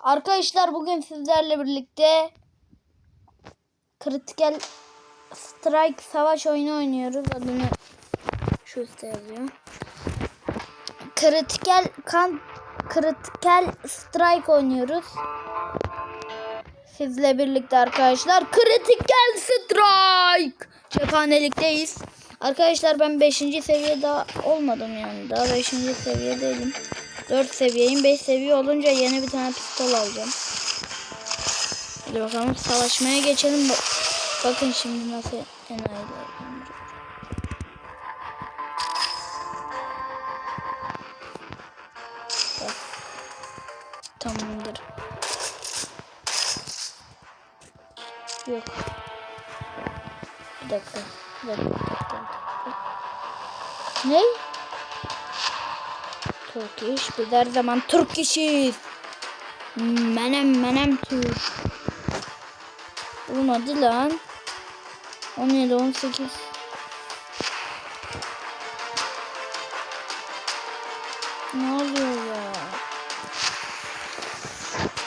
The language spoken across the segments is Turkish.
Arkadaşlar bugün sizlerle birlikte Critical Strike savaş oyunu oynuyoruz. Adını şu üstte yazıyor. Critical kan Critical Strike oynuyoruz. Sizle birlikte arkadaşlar Critical Strike cephanelikteyiz. Arkadaşlar ben 5. seviye daha olmadım yani. Daha 5. seviye değilim. 4 seviyeyim. 5 seviye olunca yeni bir tane pistol alacağım. Hadi bakalım savaşmaya geçelim. Bak Bakın şimdi nasıl. Bak. Tamamdır. Yok. Bir dakika. Bir dakika. bir dakika. Ne? Turkish. Biz her zaman Türk işiyiz. Menem menem Türk. Oğlum hadi lan. 17, 18. Ne oluyor ya?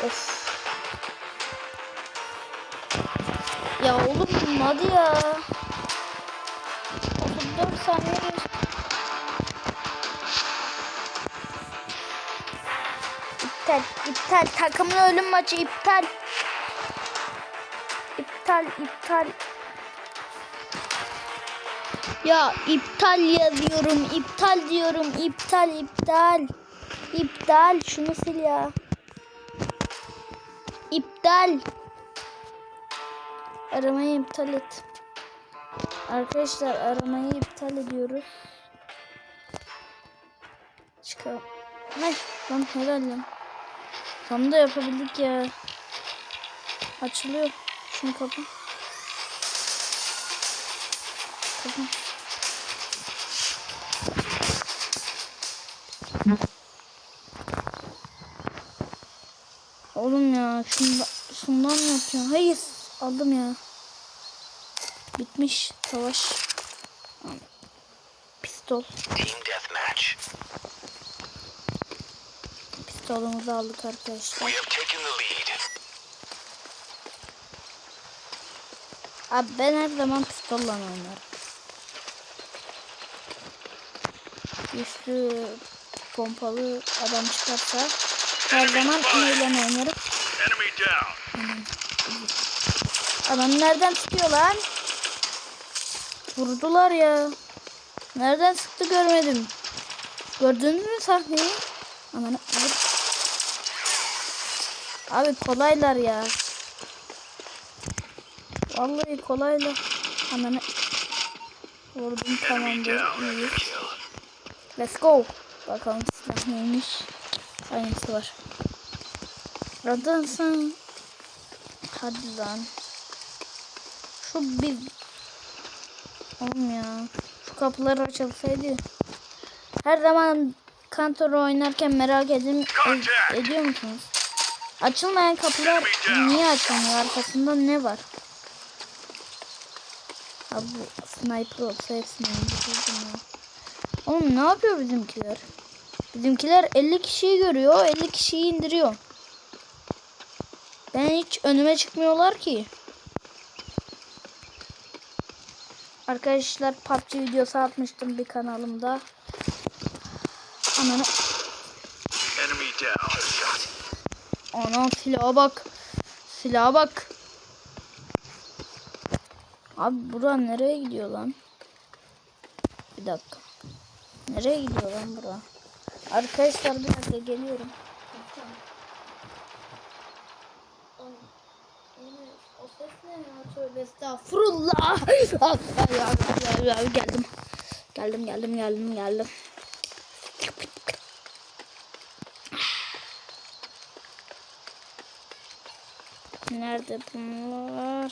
Of. Ya oğlum hadi ya. 34 saniye. İptal. Takımlı ölüm maçı iptal. İptal, iptal. Ya iptal yazıyorum, iptal diyorum, iptal, iptal. İptal, şunu sil ya. İptal. Aramayı iptal et. Arkadaşlar aramayı iptal ediyoruz. Çıkalım. Ay lan helal. Tam da yapabildik ya. Açılıyor. Şunu kapı. Kapı. Oğlum ya şunda, şundan mı yapıyorsun? Hayır aldım ya. Bitmiş savaş. Pistol. Team deathmatch. Pistolumuzu aldık arkadaşlar. Abi ben her zaman pistolla oynarım. Güçlü pompalı adam çıkarsa her zaman neyle oynarım. Adam nereden sıkıyor lan? Vurdular ya. Nereden sıktı görmedim. Gördünüz mü sahneyi? Aman abi. Kolaylar ya. Vallahi kolaylar. Ananı vurdum tamamdır. İyi. Let's go. Bakalım silah neymiş. Aynısı var. Radansın. Hadi lan. Şu bir... Oğlum ya. Şu kapılar açılsaydı. Her zaman kantor oynarken merak edin, ed- ediyor musunuz? Açılmayan kapılar niye açılmıyor? Arkasında ne var? Abi sniper olsa hepsini indirdim ya. Oğlum ne yapıyor bizimkiler? Bizimkiler 50 kişiyi görüyor, 50 kişiyi indiriyor. Ben hiç önüme çıkmıyorlar ki. Arkadaşlar PUBG videosu atmıştım bir kanalımda. Ananı ana silaha bak. Silaha bak. Abi bura nereye gidiyor lan? Bir dakika. Nereye gidiyor lan bura? Arkadaşlar bir dakika geliyorum. O ses ne ya? Geldim. Geldim geldim geldim geldim. Nerede bunlar?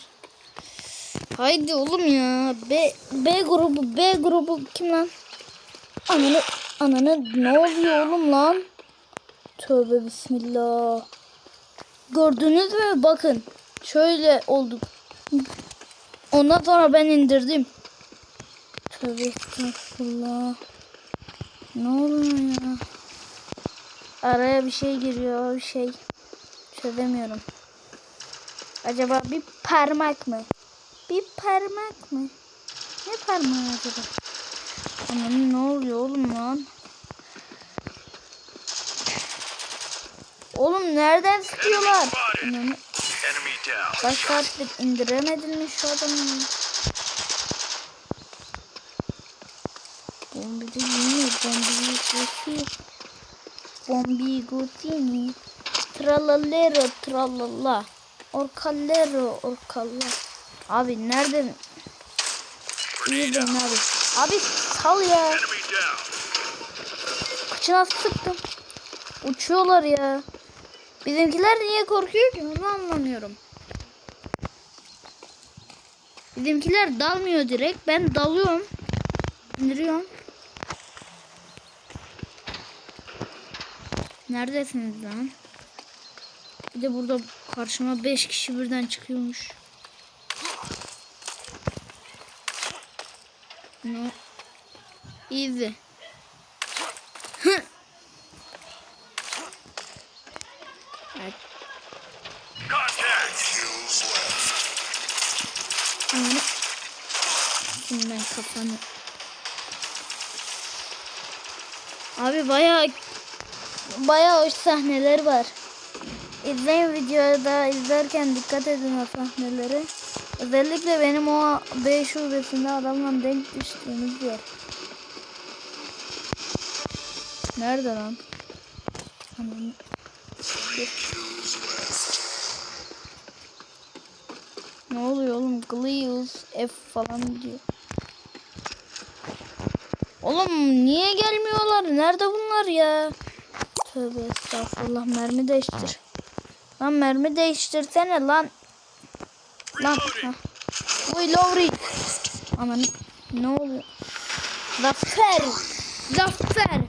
Haydi oğlum ya. B, B grubu B grubu kim lan? Ananı ananı ne oluyor oğlum lan? Tövbe bismillah. Gördünüz mü? Bakın. Şöyle olduk. Ondan sonra ben indirdim. Tövbe estağfurullah. Ne oluyor ya? Araya bir şey giriyor bir şey. Çözemiyorum. Acaba bir parmak mı? Bir parmak mı? Ne parmağı acaba? Aman ne oluyor oğlum lan? Oğlum nereden sıkıyorlar? Down. kaç saattir indiremedin mi şu adamı? Bombi de yemiyor. Bombi götü. Bombi götü Tralalero tralala. Orkalero orkalla. Abi nereden? İyi ben abi. Abi sal ya. Kıçına sıktım. Uçuyorlar ya. Bizimkiler niye korkuyor ki onu anlamıyorum. Bizimkiler dalmıyor direkt. Ben dalıyorum. İndiriyorum. Neredesiniz lan? Bir de burada karşıma 5 kişi birden çıkıyormuş. No. Easy. evet. Ananı. Şimdi ben kafanı. Abi bayağı bayağı hoş sahneler var. İzleyin videoda izlerken dikkat edin o sahnelere. Özellikle benim o B şubesinde adamla denk düştüğümüz yer. Nerede lan? Ananı. Ne oluyor oğlum? Glius F falan diyor. Oğlum niye gelmiyorlar? Nerede bunlar ya? Tövbe estağfurullah mermi değiştir. Lan mermi değiştirsene lan. Lan. Uy Lowry. Aman ne oluyor? Zafer. Zafer.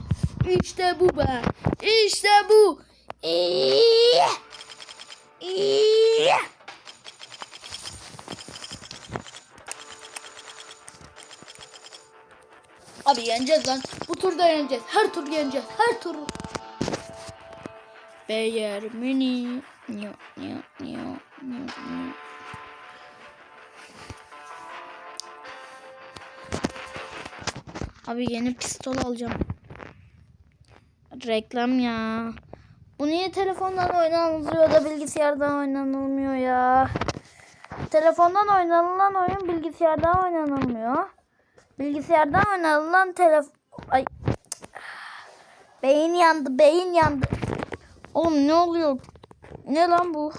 İşte bu be. İşte bu. İyi. İyi. Abi yeneceğiz lan. Bu turda yeneceğiz. Her tur yeneceğiz. Her tur. Beyer mini. Nyo, nyo, nyo, nyo, nyo. Abi yeni pistol alacağım. Reklam ya. Bu niye telefondan oynanılıyor da bilgisayardan oynanılmıyor ya? Telefondan oynanılan oyun bilgisayardan oynanılmıyor. Bilgisayardan oynanılan telefon... Ay. Beyin yandı, beyin yandı. Oğlum ne oluyor? Ne lan bu?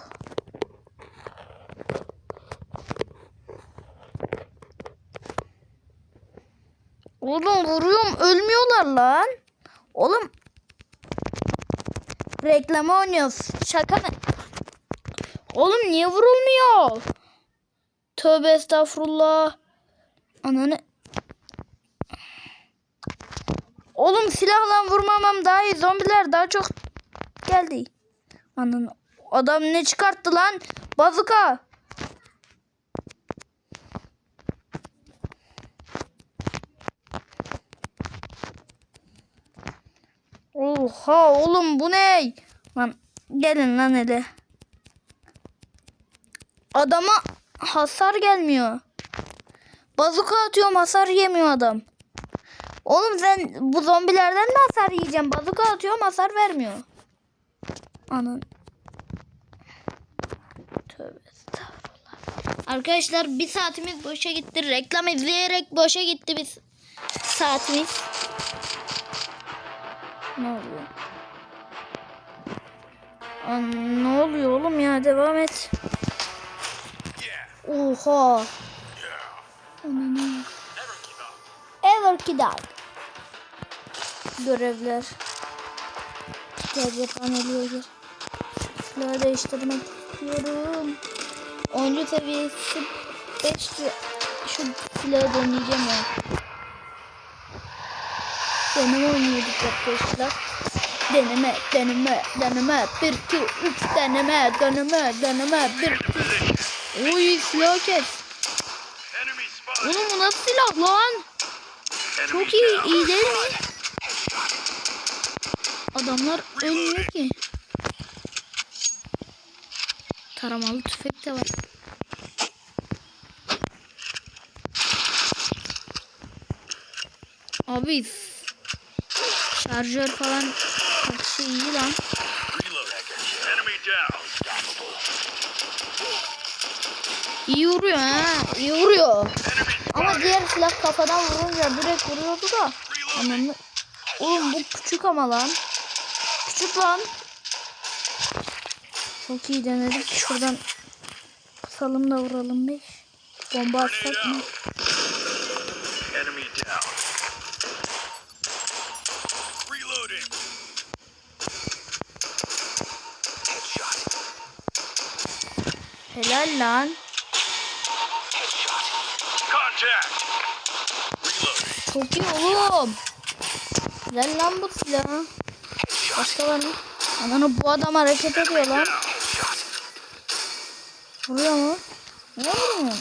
Oğlum vuruyorum ölmüyorlar lan. Oğlum. Reklama oynuyoruz. Şaka mı? Oğlum niye vurulmuyor? Tövbe estağfurullah. Ananı. Oğlum silahla vurmamam daha iyi. Zombiler daha çok geldi. Ananı. Adam ne çıkarttı lan? Bazuka. Oha oğlum bu ne? Lan gelin lan hele. Adama hasar gelmiyor. Bazuka atıyorum hasar yemiyor adam. Oğlum sen bu zombilerden de hasar yiyeceğim. Bazuka atıyorum hasar vermiyor. Anan. Tövbe estağfurullah. Arkadaşlar bir saatimiz boşa gitti. Reklam izleyerek boşa gitti bir saatimiz. Ne oluyor? An, ne oluyor oğlum ya? Devam et. Oha. Ananı. Ever Kidal. Görevler. Gel paneliye gir. Silahı değiştirmek istiyorum. 10. seviyesi 5 şu silahı deneyeceğim ya. Deneme oynuyorduk arkadaşlar. Deneme, deneme, deneme. 1, 2, 3 deneme, deneme, deneme. 1, 2. Uy silah kes. Oğlum bu nasıl silah lan? Çok iyi, iyi değil mi? Adamlar ölmüyor ki. Taramalı tüfek de var. Abi şarjör falan kaçışı iyi lan. İyi vuruyor ha. iyi vuruyor. Ama diğer silah kafadan vurunca direkt vuruyordu da. Ananı. Oğlum bu küçük ama lan. Küçük lan. Çok iyi denedik. Şuradan salım da vuralım bir. Bomba atsak mı? Helal lan. Çok iyi oğlum. Güzel lan bu silah. Başka var mı? Ananı bu adam hareket ediyor lan. Vuruyor mu? Ne vuruyor?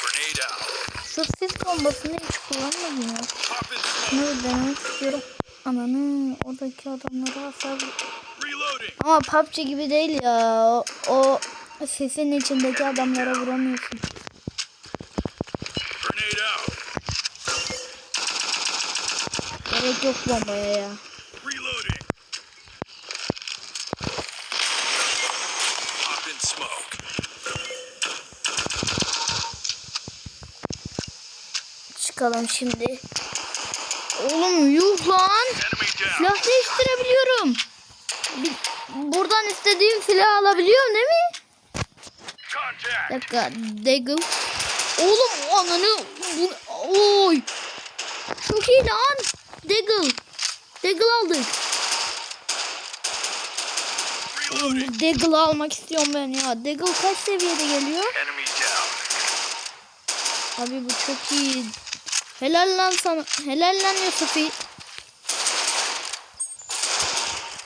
Grenade out. Şu sis bombasını hiç kullanmadım ya. Bir denemek istiyorum. Ananı oradaki adamlara hasar. Ama PUBG gibi değil ya. O, o sesin içindeki adamlara vuramıyorsun. Gerek yok bombaya ya. Çıkalım şimdi. Oğlum yuh lan. Silah değiştirebiliyorum. Buradan istediğim silahı alabiliyorum değil mi? Bir dakika. Deagle. Oğlum ananı. Oy. Çok iyi lan. Deagle. Deagle aldık. Deagle'ı almak istiyorum ben ya. Deagle kaç seviyede geliyor? Abi bu çok iyi. Helal lan sana. Helal lan Yusufi.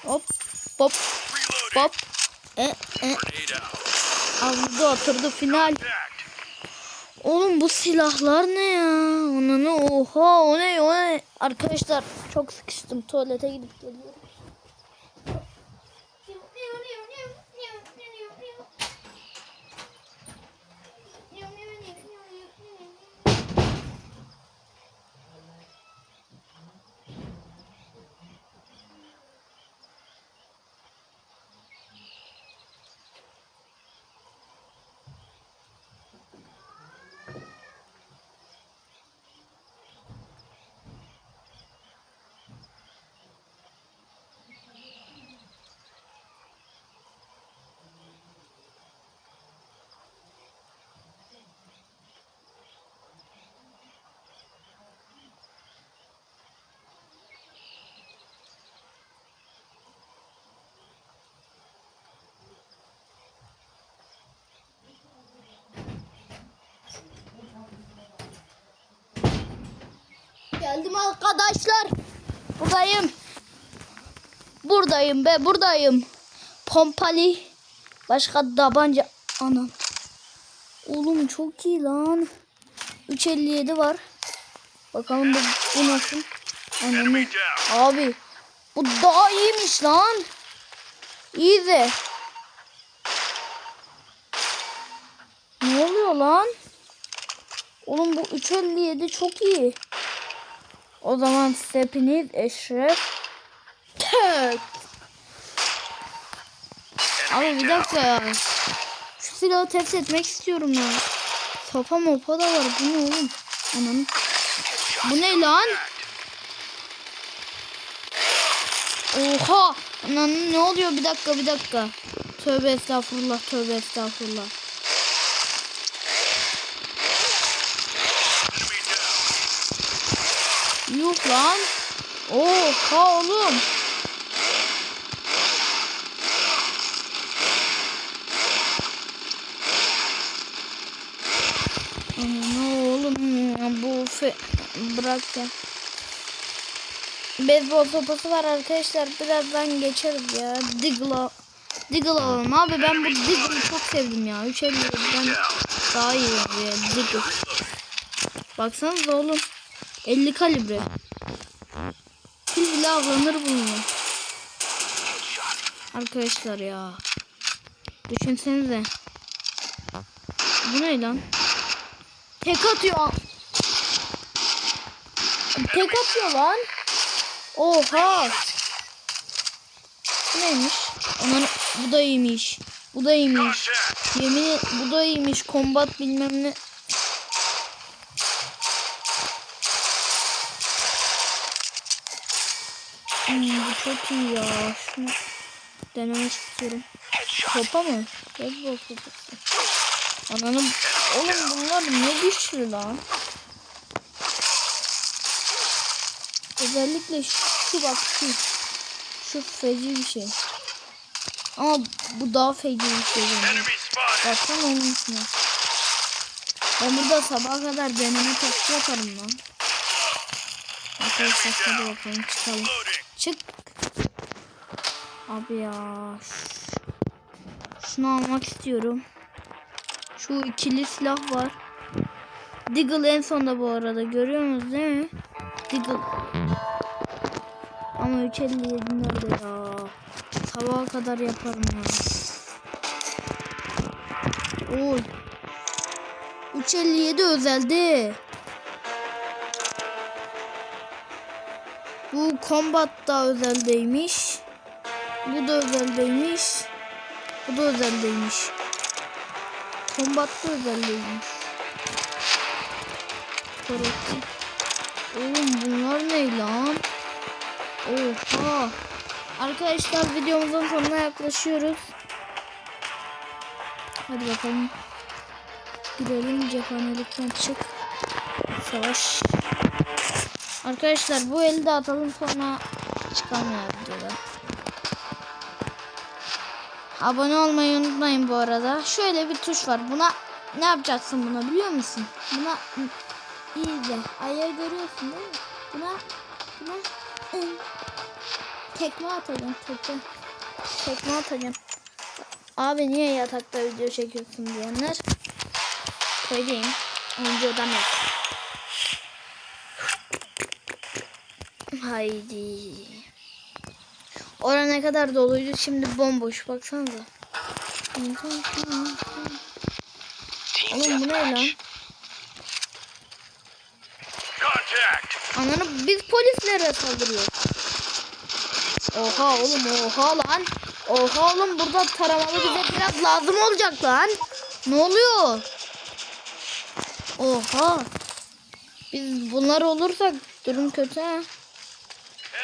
Hop hop hop. E, e. Aldı oturdu final. Oğlum bu silahlar ne ya? Onunu oha o ne o ne? Arkadaşlar çok sıkıştım. Tuvalete gidip geliyorum. Geldim arkadaşlar. Buradayım. Buradayım be buradayım. Pompalı. Başka tabanca. Anam. Oğlum çok iyi lan. 357 var. Bakalım bu, bu nasıl? Anam. Abi. Bu daha iyiymiş lan. İyi de. Ne oluyor lan? Oğlum bu 357 çok iyi. O zaman hepiniz eşref. Tek. Abi bir dakika ya. Şu silahı test etmek istiyorum ya. Sopa mopa da var. Bu ne oğlum? Anam. Bu ne lan? Oha! Lan ne oluyor? Bir dakika bir dakika. Tövbe estağfurullah tövbe estağfurullah. Yuh lan. Oha oğlum. Ne oğlum bu fe... bırak ya. Beyzbol sopası var arkadaşlar. Birazdan geçeriz ya. Diggle. Diggle alalım. Abi ben bu Diggle'ı çok sevdim ya. 350'den daha iyi ya. Diggle. Baksanıza oğlum. 50 kalibre. Fil bile avlanır bununla. Arkadaşlar ya. Düşünsenize. Bu ne lan? Tek atıyor. Tek atıyor lan. Oha. Bu neymiş? Aman bu da iyiymiş. Bu da iyiymiş. Yemin bu da iyiymiş. Kombat bilmem ne. Hmm, bu çok iyi ya. Şunu denemek istiyorum. Topa mı? Beyzbol sopası. Ananın... Oğlum bunlar ne güçlü lan. Özellikle şu bak şu. Şu feci bir şey. Ama bu daha feci bir şey spotted. Baksana onun içine. Ben burada sabaha kadar deneme testi yaparım lan. Arkadaşlar hadi bakalım çıkalım. Çık. Abi ya. Şunu almak istiyorum. Şu ikili silah var. Deagle en sonda bu arada. Görüyorsunuz değil mi? Deagle. Ama 357 nerede ya? Sabaha kadar yaparım ya. Oy. 357 özelde. Bu combat da özeldeymiş. Bu da özeldeymiş. Bu da özeldeymiş. Combat da özeldeymiş. Korktum. Oğlum bunlar ne lan? Oha. Arkadaşlar videomuzun sonuna yaklaşıyoruz. Hadi bakalım. Girelim cephanelikten çık. Savaş. Arkadaşlar bu eli de atalım sonra çıkalım ya videoda. Abone olmayı unutmayın bu arada. Şöyle bir tuş var. Buna ne yapacaksın buna biliyor musun? Buna iyi de ayağı görüyorsun değil mi? Buna buna tekme atacağım tekme. Tekme atacağım. Abi niye yatakta video çekiyorsun diyenler söyleyeyim. Odam yok. Haydi. Ora ne kadar doluydu şimdi bomboş baksanıza. Oğlum bu ne lan? Ananı biz polislere saldırıyoruz. Oha oğlum oha lan. Oha oğlum burada taramalı bize biraz lazım olacak lan. Ne oluyor? Oha. Biz bunlar olursak durum kötü ha.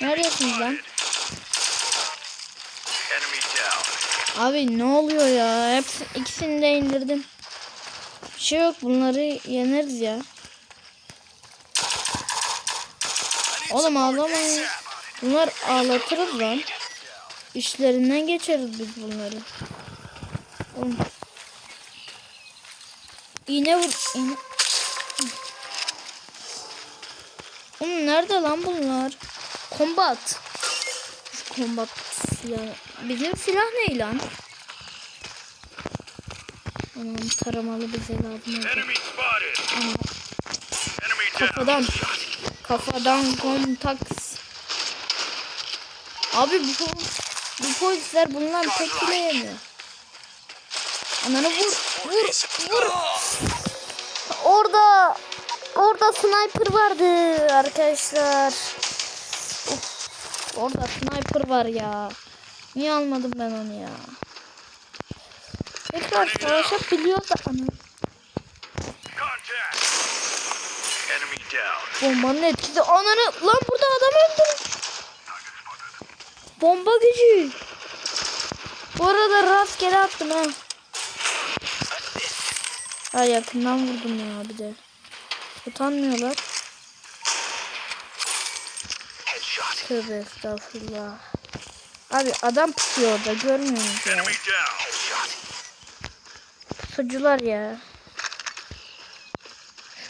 Neredesiniz lan? Abi ne oluyor ya? Hepsi, ikisini de indirdim. Bir şey yok bunları yeneriz ya. Oğlum ağlamayın. Bunlar ağlatırız lan. İşlerinden geçeriz biz bunları. Oğlum. İğne vur. İğne. Oğlum nerede lan bunlar? Kombat. Şu kombat silahı. Bizim silah ne lan? Anam taramalı bize lazım. Anam, Enemy down. kafadan. Kafadan kontaks. Abi bu, bu polisler bunlar tek bile yemiyor. Ananı vur, vur, vur. Orada, orada sniper vardı arkadaşlar. Orada sniper var ya. Niye almadım ben onu ya? Tekrar savaşabiliyor da down. Bombanın etkisi. Ananı lan burada adam öldü. Bomba gücü. Bu arada rastgele attım ha. Ha yakından vurdum ya bir de. Utanmıyorlar. Tövbe estağfurullah. Abi adam pusuyor orada görmüyor musunuz ya? Pusucular ya.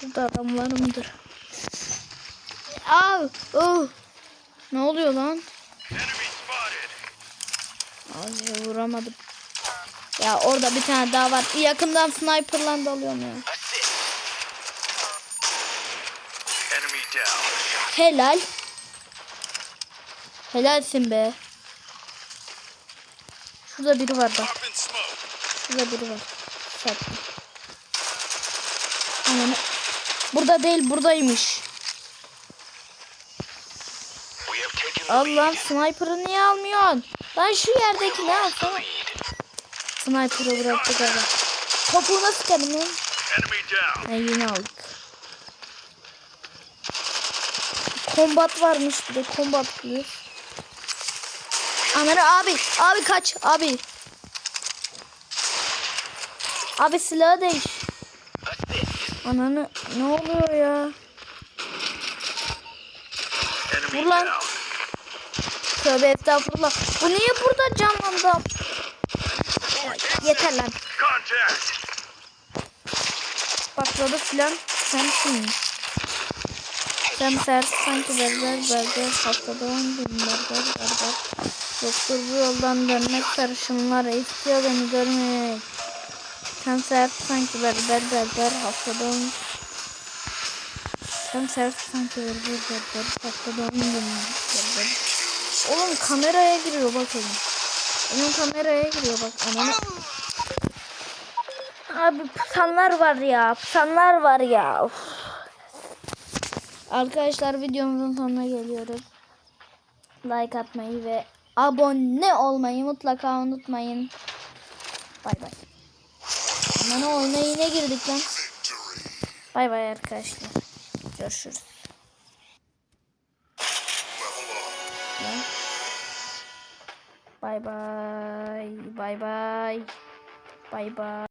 Şurada adamlar mıdır? Aa, oh. Ne oluyor lan? Abi vuramadım. Ya orada bir tane daha var. Yakından sniper'la dalıyorum ya. Helal. Helalsin be. Şurada biri var bak. Şurada biri var. Sattım. Ananı. Burada değil buradaymış. Allah'ım sniper'ı niye almıyorsun? Lan şu yerdeki ne alsana. Sniper'ı bıraktık aga. Topuğuna sıkarım lan. Ha, yine aldık. Kombat varmış bir de kombat kılıyor. Ananı abi. Abi kaç. Abi. Abi silahı değiş. Ananı ne oluyor ya? Vur lan. Tövbe estağfurullah. Bu niye burada canlandı? Yeter lan. Patladı filan. Sensin. Sen sert sanki berber berber gün berber berber. Yoktur bu yoldan dönmek sarışınlar istiyor beni görmek. Sen sert sanki berber berber haftada on Sen sert sanki berber berber haftada on gün berber. Oğlum kameraya giriyor bak oğlum. Oğlum kameraya giriyor bak ananı. Abi pusanlar var ya. Pusanlar var ya. Of. Arkadaşlar videomuzun sonuna geliyoruz. Like atmayı ve abone olmayı mutlaka unutmayın. Bay bay. Aman oyuna yine girdik lan. Bay bay arkadaşlar. Görüşürüz. Bay bay. Bay bay. Bay bay.